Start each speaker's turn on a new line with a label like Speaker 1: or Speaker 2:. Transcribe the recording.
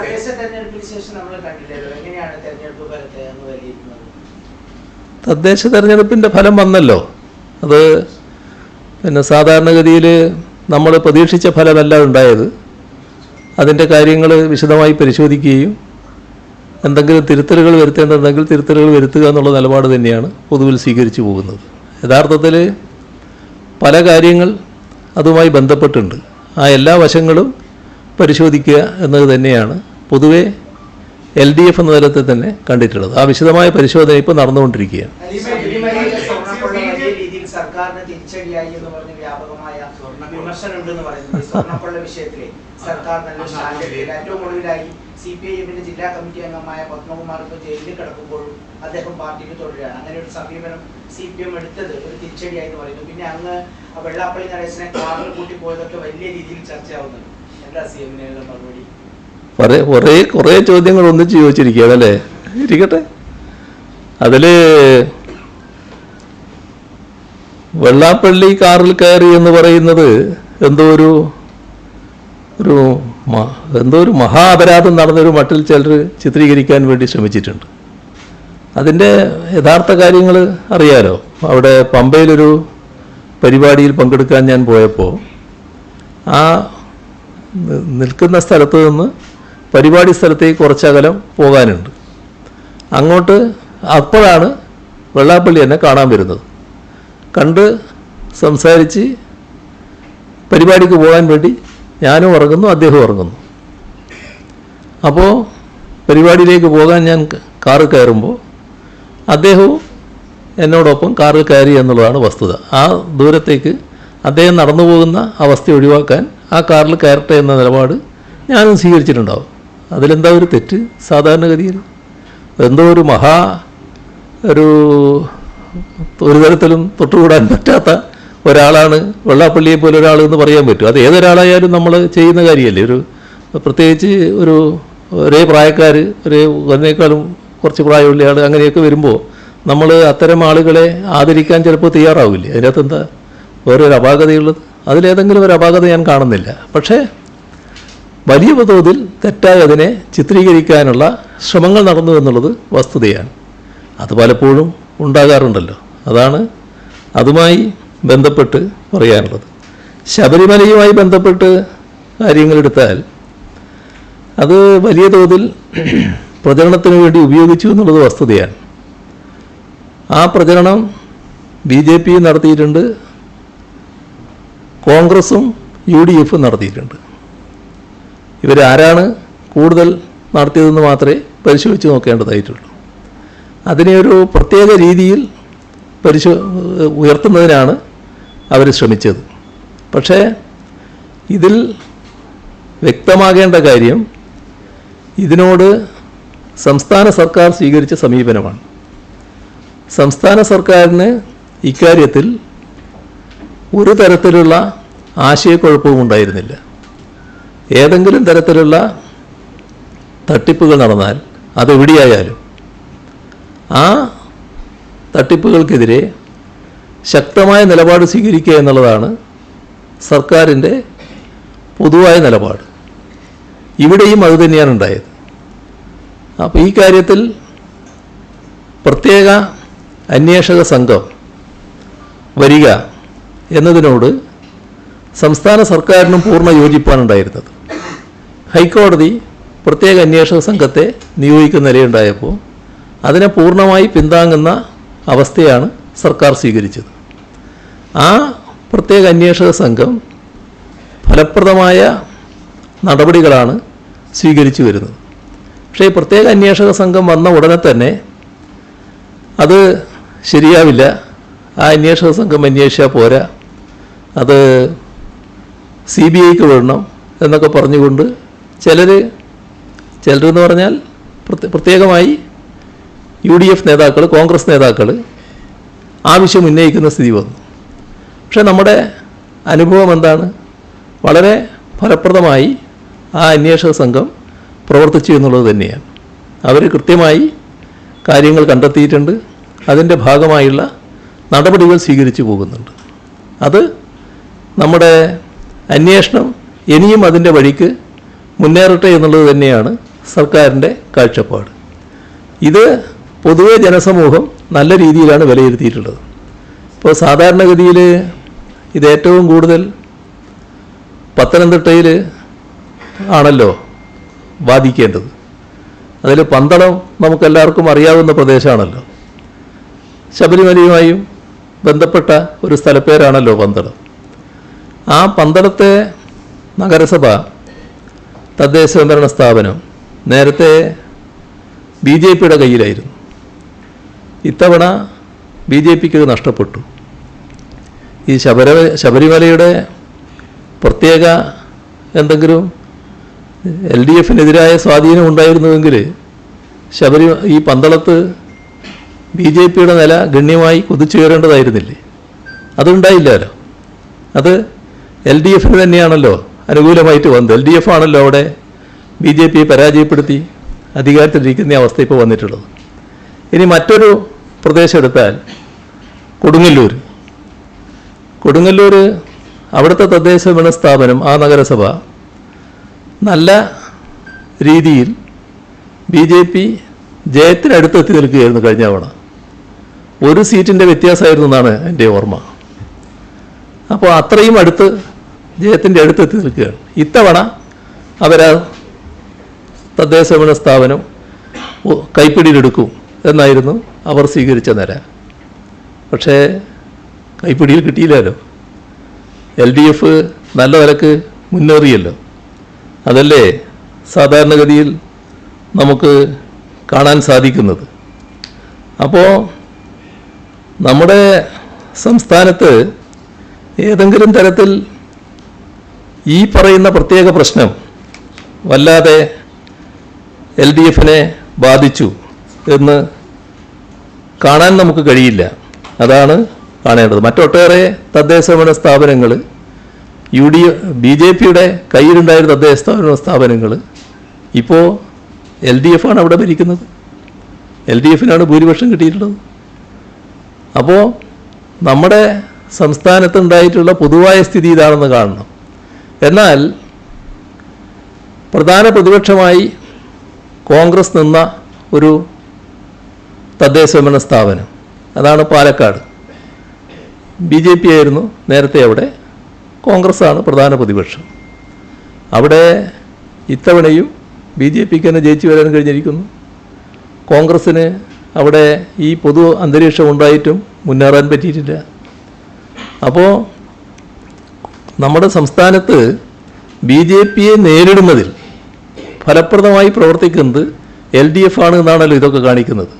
Speaker 1: തദ്ദേശ തെരഞ്ഞെടുപ്പിന് ശേഷം നമ്മൾ കണ്ടില്ലല്ലോ എങ്ങനെയാണ് തെരഞ്ഞെടുപ്പ് ഫലത്തെ അങ്ങ് വിലയിരുത്തുന്നത്
Speaker 2: തദ്ദേശ തെരഞ്ഞെടുപ്പിന്റെ ഫലം വന്നല്ലോ. അത് പിന്നെ സാധാരണഗതിയിൽ നമ്മൾ പ്രതീക്ഷിച്ച ഫലമല്ല ഉണ്ടായത്. അതിന്റെ കാര്യങ്ങൾ വിശദമായി പരിശോധിക്കുകയും എന്തെങ്കിലും തിരുത്തലുകൾ വരുത്തേണ്ടതെങ്കിൽ തിരുത്തലുകൾ വരുത്തുക എന്നുള്ള നിലപാട് തന്നെയാണ് പൊതുവിൽ സ്വീകരിച്ചു പോകുന്നത്. യഥാർത്ഥത്തിൽ പല കാര്യങ്ങൾ അതുമായി ബന്ധപ്പെട്ടുണ്ട്. ആ എല്ലാ വശങ്ങളും പരിശോധിക്കുക എന്നത് തന്നെയാണ് പൊതുവെ എൽ ഡി എഫ് എന്ന തരത്തിൽ തന്നെ കണ്ടിട്ടുള്ളത്. ആ വിശദമായ പരിശോധന ഇപ്പോൾ നടന്നുകൊണ്ടിരിക്കുകയാണ്.
Speaker 1: ഈ ശബരിമലയിലെ സ്വർണക്കൊള്ള രീതിയിൽ സർക്കാരിന് തിരിച്ചടിയായി എന്ന് പറഞ്ഞ് വ്യാപകമായ വിമർശനം ഉണ്ടെന്ന് പറയുന്നത് ഈ സ്വർണക്കൊള്ള വിഷയത്തിലെ സർക്കാർ നല്ല സ്റ്റാൻഡ് എടുത്തില്ല ഏറ്റവും ഒടുവിലായി സി പി ഐ എമ്മിന്റെ ജില്ലാ കമ്മിറ്റി അംഗമായ പത്മകുമാർ ഇപ്പോൾ ജയിലിൽ കിടക്കുമ്പോഴും അദ്ദേഹം പാർട്ടിക്ക് തുടരുകയാണ്. അങ്ങനെ ഒരു സമീപനം സി പി എം എടുത്തത് ഒരു തിരിച്ചടിയായി എന്ന് പറയുന്നു. പിന്നെ അങ്ങ് വെള്ളാപ്പള്ളി നടേശനെ കാറിൽ വലിയ രീതിയിൽ ചർച്ചയാവുന്നുണ്ട്. എന്താ സി എമ്മിനുള്ള മറുപടി?
Speaker 2: കുറേ കുറേ കുറേ ചോദ്യങ്ങൾ ഒന്നിച്ച് ചോദിച്ചിരിക്കുകയാണ് അല്ലേ? ഇരിക്കട്ടെ. അതിൽ വെള്ളാപ്പള്ളി കാറിൽ കയറി എന്ന് പറയുന്നത് എന്തോ ഒരു ഒരു എന്തോ ഒരു മഹാ അപരാധം നടന്നൊരു മട്ടിൽ ചിലർ ചിത്രീകരിക്കാൻ വേണ്ടി ശ്രമിച്ചിട്ടുണ്ട്. അതിന്റെ യഥാർത്ഥ കാര്യങ്ങൾ അറിയാലോ? അവിടെ പമ്പയിലൊരു പരിപാടിയിൽ പങ്കെടുക്കാൻ ഞാൻ പോയപ്പോൾ ആ നിൽക്കുന്ന സ്ഥലത്ത് നിന്ന് പരിപാടി സ്ഥലത്തേക്ക് കുറച്ചകലം പോകാനുണ്ട്. അങ്ങോട്ട് അപ്പോഴാണ് വെള്ളാപ്പള്ളി എന്നെ കാണാൻ വരുന്നത്. കണ്ട് സംസാരിച്ച് പരിപാടിക്ക് പോകാൻ വേണ്ടി ഞാനും ഉറങ്ങുന്നു അദ്ദേഹം ഉറങ്ങുന്നു അപ്പോൾ പരിപാടിയിലേക്ക് പോകാൻ ഞാൻ കാറിൽ കാറ് കയറുമ്പോൾ അദ്ദേഹവും എന്നോടൊപ്പം കാറിൽ കയറി എന്നുള്ളതാണ് വസ്തുത. ആ ദൂരത്തേക്ക് അദ്ദേഹം നടന്നു പോകുന്ന അവസ്ഥ ഒഴിവാക്കാൻ ആ കാറിൽ കയറട്ടെ എന്ന നിലപാട് ഞാനും സ്വീകരിച്ചിട്ടുണ്ടാവും. അതിലെന്താ ഒരു തെറ്റ്? സാധാരണഗതിയിൽ എന്തോ ഒരു മഹാ ഒരു ഒരു തരത്തിലും തൊട്ടുകൂടാൻ പറ്റാത്ത ഒരാളാണ് വെള്ളാപ്പള്ളിയെ പോലെ ഒരാൾ എന്ന് പറയാൻ പറ്റും. അത് ഏതൊരാളായാലും നമ്മൾ ചെയ്യുന്ന കാര്യമല്ലേ? ഒരു പ്രത്യേകിച്ച് ഒരു ഒരേ പ്രായക്കാർ ഒരേ അതിനേക്കാളും കുറച്ച് പ്രായമുള്ള ആൾ അങ്ങനെയൊക്കെ വരുമ്പോൾ നമ്മൾ അത്തരം ആളുകളെ ആദരിക്കാൻ ചിലപ്പോൾ തയ്യാറാവില്ലേ? അതിനകത്ത് എന്താ വേറൊരു അപാകതയുള്ളത്? അതിലേതെങ്കിലും ഒരു അപാകത ഞാൻ കാണുന്നില്ല. പക്ഷേ വലിയ തോതിൽ തെറ്റായി അതിനെ ചിത്രീകരിക്കാനുള്ള ശ്രമങ്ങൾ നടന്നു എന്നുള്ളത് വസ്തുതയാണ്. അത് പലപ്പോഴും ഉണ്ടാകാറുണ്ടല്ലോ. അതാണ് അതുമായി ബന്ധപ്പെട്ട് പറയാനുള്ളത്. ശബരിമലയുമായി ബന്ധപ്പെട്ട് കാര്യങ്ങളെടുത്താൽ അത് വലിയ തോതിൽ പ്രചരണത്തിന് വേണ്ടി ഉപയോഗിച്ചു എന്നുള്ളത് വസ്തുതയാണ്. ആ പ്രചരണം ബി ജെ പി നടത്തിയിട്ടുണ്ട് കോൺഗ്രസും യു ഡി എഫും നടത്തിയിട്ടുണ്ട്. ഇവരാരാണ് കൂടുതൽ നടത്തിയതെന്ന് മാത്രമേ പരിശോധിച്ച് നോക്കേണ്ടതായിട്ടുള്ളൂ. അതിനെ ഒരു പ്രത്യേക രീതിയിൽ പരിശോ ഉയർത്തുന്നതിനാണ് അവർ ശ്രമിച്ചത്. പക്ഷേ ഇതിൽ വ്യക്തമാകേണ്ട കാര്യം ഇതിനോട് സംസ്ഥാന സർക്കാർ സ്വീകരിച്ച സമീപനമാണ്. സംസ്ഥാന സർക്കാരിന് ഇക്കാര്യത്തിൽ ഒരു തരത്തിലുള്ള ആശയക്കുഴപ്പവും ഉണ്ടായിരുന്നില്ല. ഏതെങ്കിലും തരത്തിലുള്ള തട്ടിപ്പുകൾ നടന്നാൽ അതെവിടെയായാലും ആ തട്ടിപ്പുകൾക്കെതിരെ ശക്തമായ നിലപാട് സ്വീകരിക്കുക എന്നുള്ളതാണ് സർക്കാരിന്റെ പൊതുവായ നിലപാട്. ഇവിടെയും അതുതന്നെയാണ് ഉണ്ടായത്. അപ്പോൾ ഈ കാര്യത്തിൽ പ്രത്യേക അന്വേഷക സംഘം വരിക എന്നതിനോട് സംസ്ഥാന സർക്കാരിനും പൂർണ യോജിപ്പാണ് ഉണ്ടായിരുന്നത്. ഹൈക്കോടതി പ്രത്യേക അന്വേഷണ സംഘത്തെ നിയോഗിക്കുന്ന നിലയുണ്ടായപ്പോൾ അതിനെ പൂർണമായി പിന്താങ്ങുന്ന അവസ്ഥയാണ് സർക്കാർ സ്വീകരിച്ചത്. ആ പ്രത്യേക അന്വേഷക സംഘം ഫലപ്രദമായ നടപടികളാണ് സ്വീകരിച്ചു വരുന്നത്. പക്ഷേ ഈ പ്രത്യേക അന്വേഷക സംഘം വന്ന ഉടനെ തന്നെ അത് ശരിയാവില്ല. ആ അന്വേഷക സംഘം അന്വേഷിച്ചാൽ പോരാ. അത് സി ബി ഐക്ക് വിടണം എന്നൊക്കെ പറഞ്ഞുകൊണ്ട് ചിലർ ചിലരെന്ന് പറഞ്ഞാൽ പ്രത്യ- പ്രത്യേകമായി യു ഡി എഫ് നേതാക്കൾ കോൺഗ്രസ് നേതാക്കൾ ആവശ്യം ഉന്നയിക്കുന്ന സ്ഥിതി വന്നു. പക്ഷേ നമ്മുടെ അനുഭവം എന്താണ്? വളരെ ഫലപ്രദമായി ആ അന്വേഷക സംഘം പ്രവർത്തിച്ചു എന്നുള്ളത് തന്നെയാണ്. അവർ കൃത്യമായി കാര്യങ്ങൾ കണ്ടെത്തിയിട്ടുണ്ട്. അതിന്റെ ഭാഗമായുള്ള നടപടികൾ സ്വീകരിച്ചു പോകുന്നുണ്ട്. അത് നമ്മുടെ അന്വേഷണം ഇനിയും അതിന്റെ വഴിക്ക് മുന്നേറട്ടെ എന്നുള്ളത് തന്നെയാണ് സർക്കാരിന്റെ കാഴ്ചപ്പാട്. ഇത് പൊതുവെ ജനസമൂഹം നല്ല രീതിയിലാണ് വിലയിരുത്തിയിട്ടുള്ളത്. ഇപ്പോൾ സാധാരണഗതിയിൽ ഇത് ഏറ്റവും കൂടുതൽ പത്തനംതിട്ടയിൽ ആണല്ലോ ബാധിക്കേണ്ടത്. അതിൽ പന്തളം നമുക്കെല്ലാവർക്കും അറിയാവുന്ന പ്രദേശമാണല്ലോ. ശബരിമലയുമായും ബന്ധപ്പെട്ട ഒരു സ്ഥലപ്പേരാണല്ലോ പന്തളം. ആ പന്തളത്തെ നഗരസഭ തദ്ദേശ സ്വയംഭരണ സ്ഥാപനം നേരത്തെ ബി ജെ പിയുടെ കയ്യിലായിരുന്നു. ഇത്തവണ ബി ജെ പിക്ക് നഷ്ടപ്പെട്ടു. ഈ ശബര ശബരിമലയുടെ പ്രത്യേക എന്തെങ്കിലും എൽ ഡി എഫിനെതിരായ സ്വാധീനം ഉണ്ടായിരുന്നുവെങ്കിൽ ശബരി ഈ പന്തളത്ത് ബി ജെ പിയുടെ നില ഗണ്യമായി കുതിച്ചുയരേണ്ടതായിരുന്നില്ലേ? അതുണ്ടായില്ലല്ലോ അത് എൽ ഡി എഫിന് തന്നെയാണല്ലോ അനുകൂലമായിട്ട് വന്നത് എൽ ഡി എഫ് ആണല്ലോ അവിടെ ബി ജെ പിയെ പരാജയപ്പെടുത്തി അധികാരത്തിലിരിക്കുന്ന അവസ്ഥ ഇപ്പോൾ വന്നിട്ടുള്ളത്. ഇനി മറ്റൊരു പ്രദേശം എടുത്താൽ കൊടുങ്ങല്ലൂർ. കൊടുങ്ങല്ലൂർ അവിടുത്തെ തദ്ദേശ ഭരണ സ്ഥാപനം ആ നഗരസഭ നല്ല രീതിയിൽ ബി ജെ പി ജയത്തിനടുത്തെത്തി നിൽക്കുകയായിരുന്നു കഴിഞ്ഞ തവണ. ഒരു സീറ്റിന്റെ വ്യത്യാസമായിരുന്നു എന്നാണ് എന്റെ ഓർമ്മ. അപ്പോൾ അത്രയും അടുത്ത് ജയത്തിന്റെ അടുത്തെത്തി നിൽക്കുകയാണ് ഇത്തവണ അവരാ തദ്ദേശ ഭരണ സ്ഥാപനം കൈപ്പിടിയിലെടുക്കും എന്നായിരുന്നു അവർ സ്വീകരിച്ച നില പക്ഷേ കൈപ്പിടിയിൽ കിട്ടിയില്ലല്ലോ. എൽ ഡി എഫ് നല്ല നിലയ്ക്ക് മുന്നേറിയല്ലോ. അതല്ലേ സാധാരണഗതിയിൽ നമുക്ക് കാണാൻ സാധിക്കുന്നത്. അപ്പോൾ നമ്മുടെ സംസ്ഥാനത്ത് ഏതെങ്കിലും തരത്തിൽ ഈ പറയുന്ന പ്രത്യേക പ്രശ്നം വല്ലാതെ എൽ ഡി എഫിനെ ബാധിച്ചു എന്ന് കാണാൻ നമുക്ക് കഴിയില്ല. അതാണ് കാണേണ്ടത്. മറ്റൊട്ടേറെ തദ്ദേശ ഭരണ സ്ഥാപനങ്ങൾ യു ഡി ബി ജെ പിയുടെ കയ്യിലുണ്ടായിരുന്ന തദ്ദേശ സ്ഥാപന സ്ഥാപനങ്ങൾ ഇപ്പോൾ എൽ ഡി എഫാണ് അവിടെ ഭരിക്കുന്നത്. എൽ ഡി എഫിനാണ് ഭൂരിപക്ഷം കിട്ടിയിട്ടുള്ളത്. അപ്പോൾ നമ്മുടെ സംസ്ഥാനത്ത് ഉണ്ടായിട്ടുള്ള പൊതുവായ സ്ഥിതി ഇതാണെന്ന് കാണണം. എന്നാൽ പ്രധാന പ്രതിപക്ഷമായി കോൺഗ്രസ് നിന്ന ഒരു തദ്ദേശ സ്വയംഭരണ സ്ഥാപനം. അതാണ് പാലക്കാട്. ബി ജെ പി ആയിരുന്നു നേരത്തെ അവിടെ. കോൺഗ്രസ്സാണ് പ്രധാന പ്രതിപക്ഷം. അവിടെ ഇത്തവണയും ബി ജെ പിക്ക് തന്നെ ജയിച്ചു വരാൻ കഴിഞ്ഞിരിക്കുന്നു. കോൺഗ്രസ്സിന് അവിടെ ഈ പൊതു അന്തരീക്ഷം ഉണ്ടായിട്ടും മുന്നേറാൻ പറ്റിയിട്ടില്ല. അപ്പോൾ നമ്മുടെ സംസ്ഥാനത്ത് ബി ജെ പിയെ നേരിടുന്നതിൽ ഫലപ്രദമായി പ്രവർത്തിക്കുന്നത് എൽ ഡി എഫ് ആണ് എന്നാണല്ലോ ഇതൊക്കെ കാണിക്കുന്നത്.